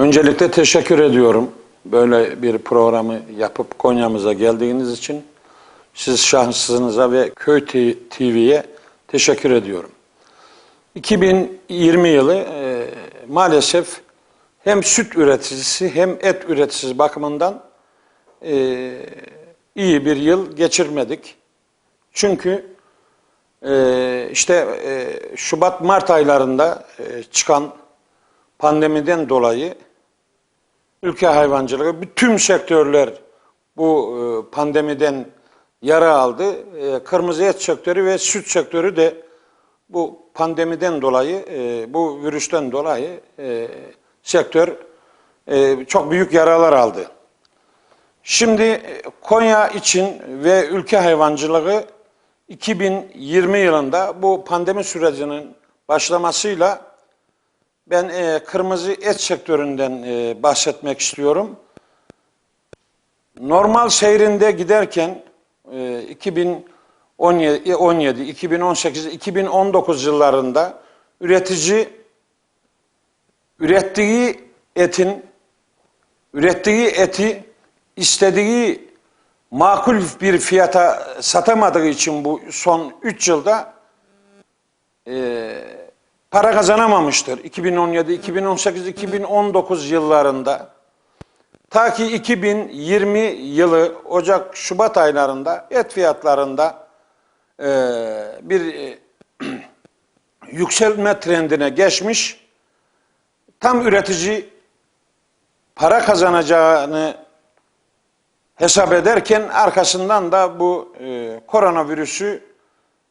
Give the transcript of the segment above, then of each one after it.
Öncelikle teşekkür ediyorum. Böyle bir programı yapıp Konya'mıza geldiğiniz için siz şahsınıza ve Köy TV'ye teşekkür ediyorum. 2020 yılı e, maalesef hem süt üreticisi hem et üreticisi bakımından e, iyi bir yıl geçirmedik. Çünkü e, işte e, Şubat-Mart aylarında e, çıkan pandemiden dolayı ülke hayvancılığı bütün sektörler bu e, pandemiden yara aldı. E, Kırmızı et sektörü ve süt sektörü de bu pandemiden dolayı, e, bu virüsten dolayı sektör çok büyük yaralar aldı. Şimdi Konya için ve ülke hayvancılığı 2020 yılında bu pandemi sürecinin başlamasıyla ben e, kırmızı et sektöründen e, bahsetmek istiyorum. Normal seyrinde giderken e, 2017, 17, 2018, 2019 yıllarında üretici ürettiği etin ürettiği eti istediği makul bir fiyata satamadığı için bu son 3 yılda e, para kazanamamıştır. 2017, 2018, 2019 yıllarında ta ki 2020 yılı Ocak, Şubat aylarında et fiyatlarında e, bir e, yükselme trendine geçmiş. Tam üretici para kazanacağını hesap ederken arkasından da bu e, koronavirüsü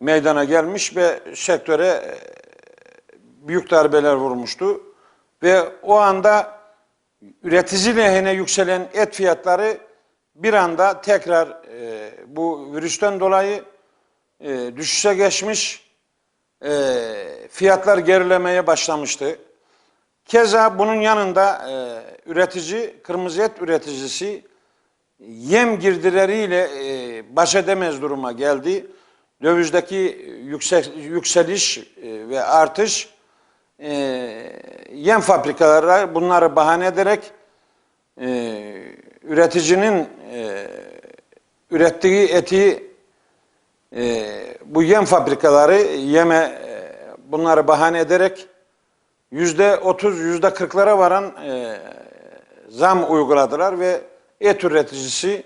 meydana gelmiş ve sektöre e, büyük darbeler vurmuştu. Ve o anda üretici lehine yükselen et fiyatları bir anda tekrar e, bu virüsten dolayı e, düşüşe geçmiş, e, fiyatlar gerilemeye başlamıştı. Keza bunun yanında e, üretici, kırmızı et üreticisi yem girdileriyle e, baş edemez duruma geldi. Dövizdeki yüksek, yükseliş e, ve artış e, yem fabrikaları bunları bahane ederek e, üreticinin e, ürettiği eti e, bu yem fabrikaları yeme e, bunları bahane ederek yüzde otuz, yüzde kırklara varan e, zam uyguladılar ve et üreticisi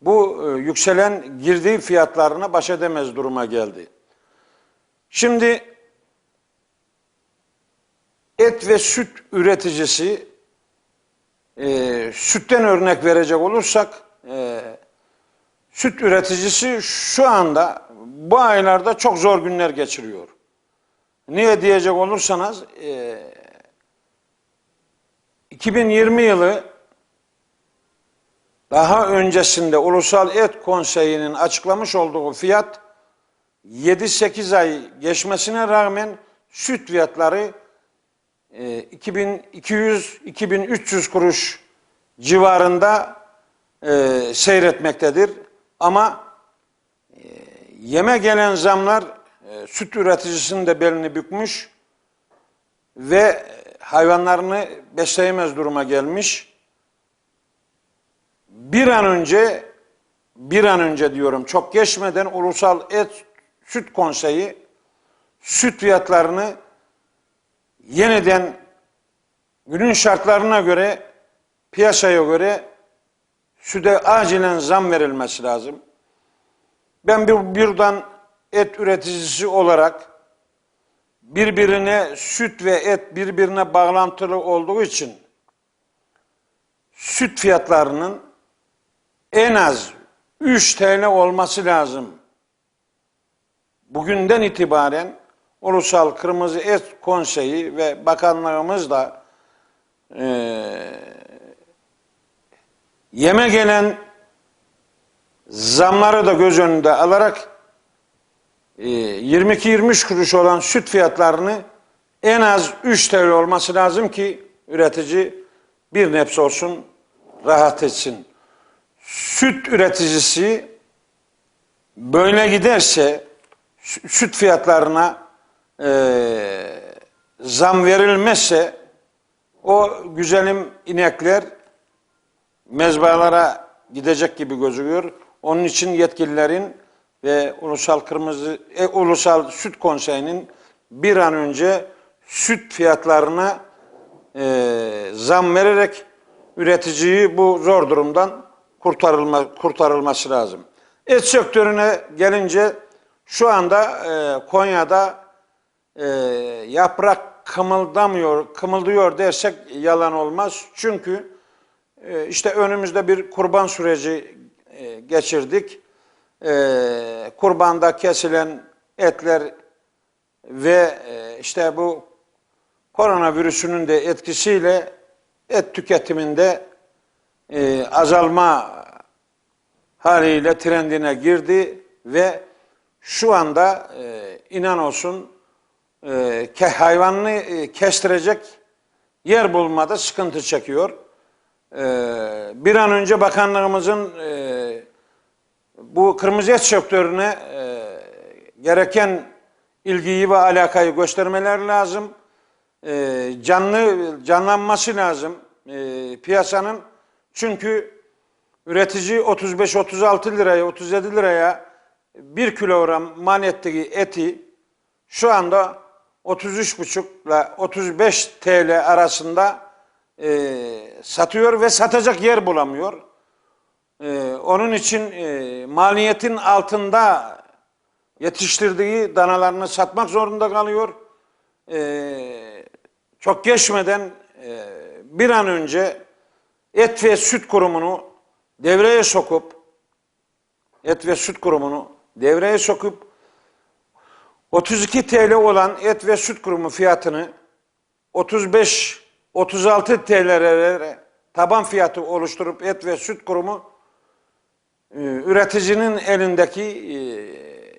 bu e, yükselen girdiği fiyatlarına baş edemez duruma geldi. Şimdi et ve süt üreticisi e, sütten örnek verecek olursak e, süt üreticisi şu anda bu aylarda çok zor günler geçiriyor. Niye diyecek olursanız e, 2020 yılı daha öncesinde Ulusal Et Konseyi'nin açıklamış olduğu fiyat 7-8 ay geçmesine rağmen süt fiyatları 2200-2300 kuruş civarında e, seyretmektedir. Ama e, yeme gelen zamlar e, süt üreticisinin de belini bükmüş ve hayvanlarını besleyemez duruma gelmiş. Bir an önce bir an önce diyorum çok geçmeden Ulusal Et Süt Konseyi süt fiyatlarını yeniden günün şartlarına göre piyasaya göre süte acilen zam verilmesi lazım. Ben bir buradan et üreticisi olarak birbirine süt ve et birbirine bağlantılı olduğu için süt fiyatlarının en az 3 TL olması lazım. Bugünden itibaren Ulusal Kırmızı Et Konseyi ve bakanlığımız da e, yeme gelen zamları da göz önünde alarak e, 22-23 kuruş olan süt fiyatlarını en az 3 TL olması lazım ki üretici bir nebz olsun rahat etsin. Süt üreticisi böyle giderse süt fiyatlarına e, zam verilmezse O güzelim inekler mezbalara gidecek gibi gözüküyor. Onun için yetkililerin ve Ulusal Kırmızı e, Ulusal Süt Konseyi'nin bir an önce süt fiyatlarına e, zam vererek üreticiyi bu zor durumdan kurtarılma, kurtarılması lazım. Et sektörüne gelince şu anda e, Konya'da e, yaprak kımıldamıyor, kımıldıyor dersek yalan olmaz. Çünkü e, işte önümüzde bir kurban süreci e, geçirdik. E, kurbanda kesilen etler ve e, işte bu koronavirüsünün de etkisiyle et tüketiminde e, azalma haliyle trendine girdi ve şu anda e, inan olsun e, ke, hayvanını e, kestirecek yer bulmada sıkıntı çekiyor. E, bir an önce bakanlığımızın e, bu kırmızı et sektörüne e, gereken ilgiyi ve alakayı göstermeler lazım. E, canlı canlanması lazım e, piyasanın. Çünkü üretici 35-36 liraya, 37 liraya bir kilogram mal ettiği eti şu anda 33,5 ile 35 TL arasında e, satıyor ve satacak yer bulamıyor. E, onun için e, maliyetin altında yetiştirdiği danalarını satmak zorunda kalıyor. E, çok geçmeden e, bir an önce et ve süt kurumunu devreye sokup et ve süt kurumunu devreye sokup 32 TL olan et ve süt kurumu fiyatını 35 36 TL'lere taban fiyatı oluşturup et ve süt kurumu e, üreticinin elindeki e,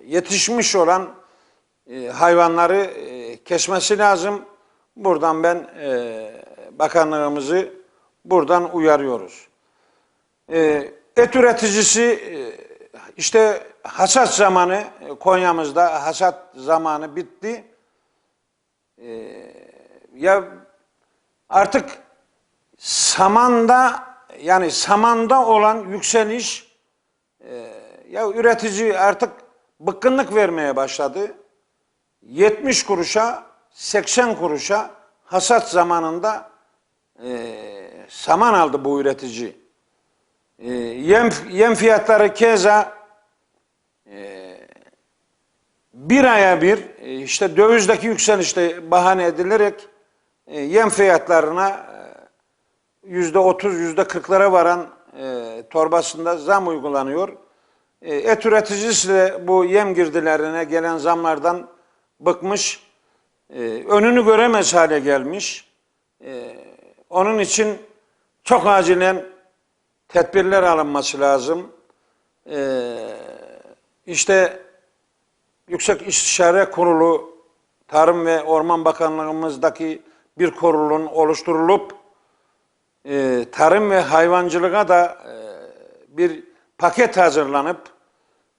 yetişmiş olan e, hayvanları kesmesi lazım. Buradan ben bakanlığımızı buradan uyarıyoruz. Et üreticisi işte hasat zamanı Konya'mızda hasat zamanı bitti. E, ya artık samanda yani samanda olan yükseliş e, ya üretici artık bıkkınlık vermeye başladı. 70 kuruşa 80 kuruşa hasat zamanında e, saman aldı bu üretici. E, yem, yem fiyatları keza bir aya bir e, işte dövizdeki yükselişte bahane edilerek e, yem fiyatlarına e, yüzde otuz, yüzde kırklara varan torbasında zam uygulanıyor. Et üreticisi de bu yem girdilerine gelen zamlardan bıkmış, önünü göremez hale gelmiş. Onun için çok acilen tedbirler alınması lazım. İşte Yüksek İstişare Kurulu, Tarım ve Orman Bakanlığımızdaki bir kurulun oluşturulup e, tarım ve hayvancılığa da e, bir paket hazırlanıp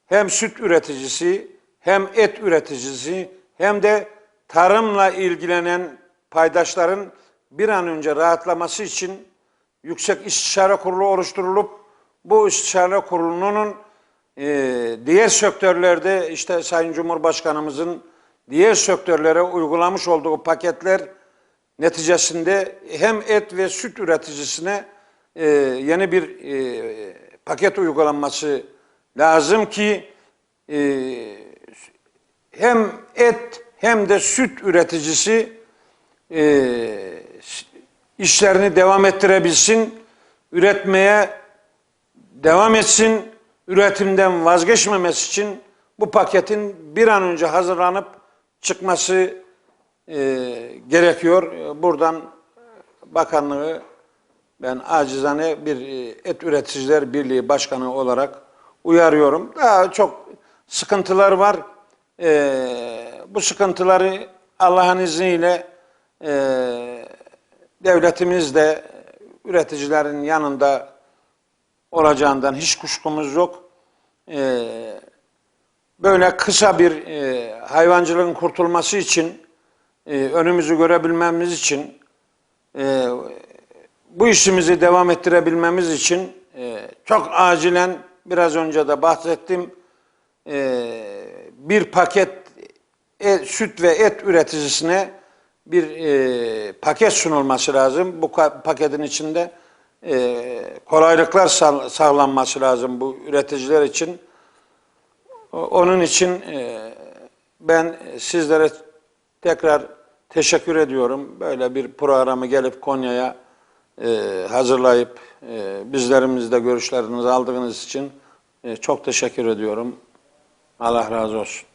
hem süt üreticisi hem et üreticisi hem de tarımla ilgilenen paydaşların bir an önce rahatlaması için Yüksek İstişare Kurulu oluşturulup bu istişare kurulunun e, diğer sektörlerde işte Sayın Cumhurbaşkanımızın diğer sektörlere uygulamış olduğu paketler neticesinde hem et ve süt üreticisine e, yeni bir e, paket uygulanması lazım ki e, hem et hem de süt üreticisi işlerini devam ettirebilsin, üretmeye devam etsin, üretimden vazgeçmemesi için bu paketin bir an önce hazırlanıp çıkması e, gerekiyor. Buradan bakanlığı ben acizane bir e, et üreticiler birliği başkanı olarak uyarıyorum. Daha çok sıkıntılar var. E, bu sıkıntıları Allah'ın izniyle e, devletimiz de üreticilerin yanında olacağından hiç kuşkumuz yok. E, böyle kısa bir e, hayvancılığın kurtulması için, e, önümüzü görebilmemiz için e, bu işimizi devam ettirebilmemiz için çok acilen biraz önce de bahsettim bir paket süt ve et üreticisine bir paket sunulması lazım. Bu paketin içinde e, kolaylıklar sağ- sağlanması lazım bu üreticiler için. Onun için e, ben sizlere tekrar teşekkür ediyorum. Böyle bir programı gelip Konya'ya e, hazırlayıp e, bizlerimizde görüşlerinizi aldığınız için e, çok teşekkür ediyorum. Allah razı olsun.